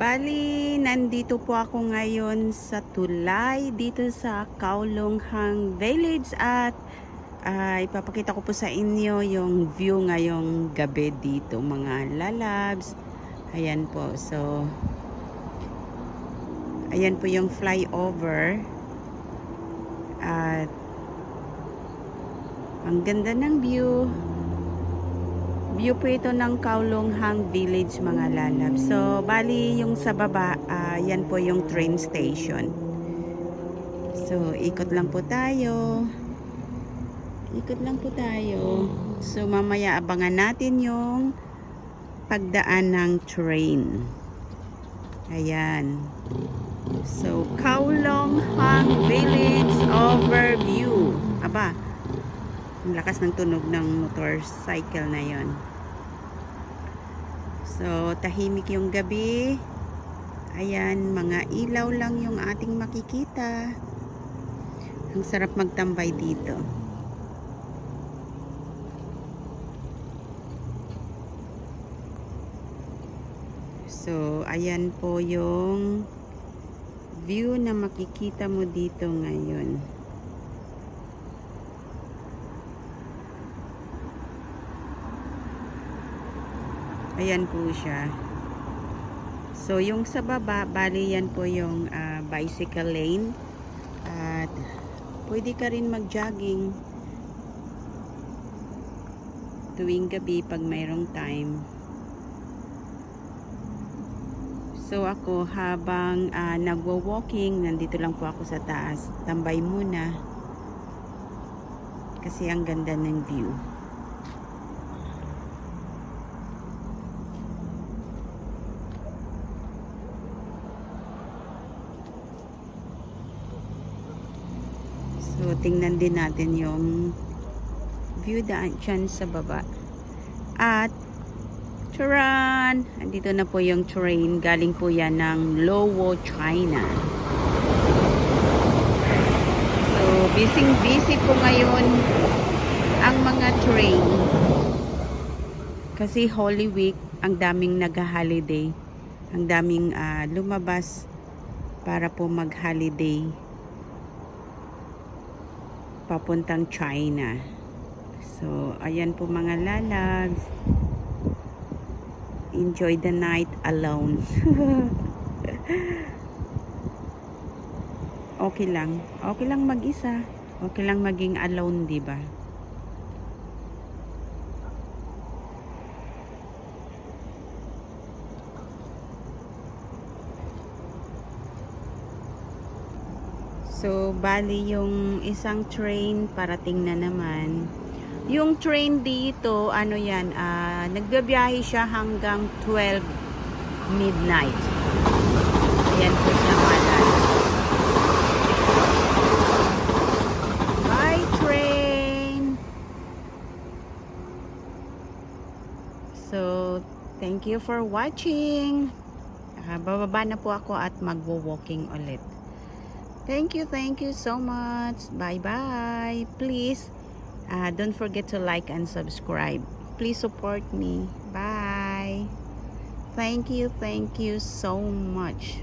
Bali, nandito po ako ngayon sa Tulay, dito sa Kaulonghang Village at ah, ipapakita ko po sa inyo yung view ngayong gabi dito, mga lalabs. Ayan po, so ayan po yung flyover at ang ganda ng view. View po ito ng Kaulonghang Village mga lalab. So, bali yung sa baba, ah, yan po yung train station. So, ikot lang po tayo. Ikot lang po tayo. So, mamaya abangan natin yung pagdaan ng train. Ayan. So, Kaulonghang Village Overview. Aba, ang lakas ng tunog ng motorcycle na yon. So, tahimik yung gabi. Ayan, mga ilaw lang yung ating makikita. Ang sarap magtambay dito. So, ayan po yung view na makikita mo dito ngayon. Ayan po siya. So, yung sa baba, bali yan po yung ah, bicycle lane. At pwede ka rin mag-jogging tuwing gabi pag mayroong time. So, ako habang ah, nagwo-walking, nandito lang po ako sa taas. Tambay muna. Kasi ang ganda ng view. So, tingnan din natin yung view daan dyan sa baba. At, Charan! Andito na po yung train. Galing po yan ng Lowo, China. So, busy-busy po ngayon ang mga train. Kasi Holy Week, ang daming nag-holiday. Ang daming ah, lumabas para po mag-holiday papuntang China. So, ayan po mga lalags. Enjoy the night alone. okay lang. Okay lang mag-isa. Okay lang maging alone, di ba? So, bali yung isang train parating na naman. Yung train dito, ano yan, ah, nagbabiyahe siya hanggang 12 midnight. Ayan po siya mga Bye, train! So, thank you for watching. Ah, bababa na po ako at magwo-walking ulit. Thank you, thank you so much. Bye-bye. Please, uh, don't forget to like and subscribe. Please support me. Bye. Thank you, thank you so much.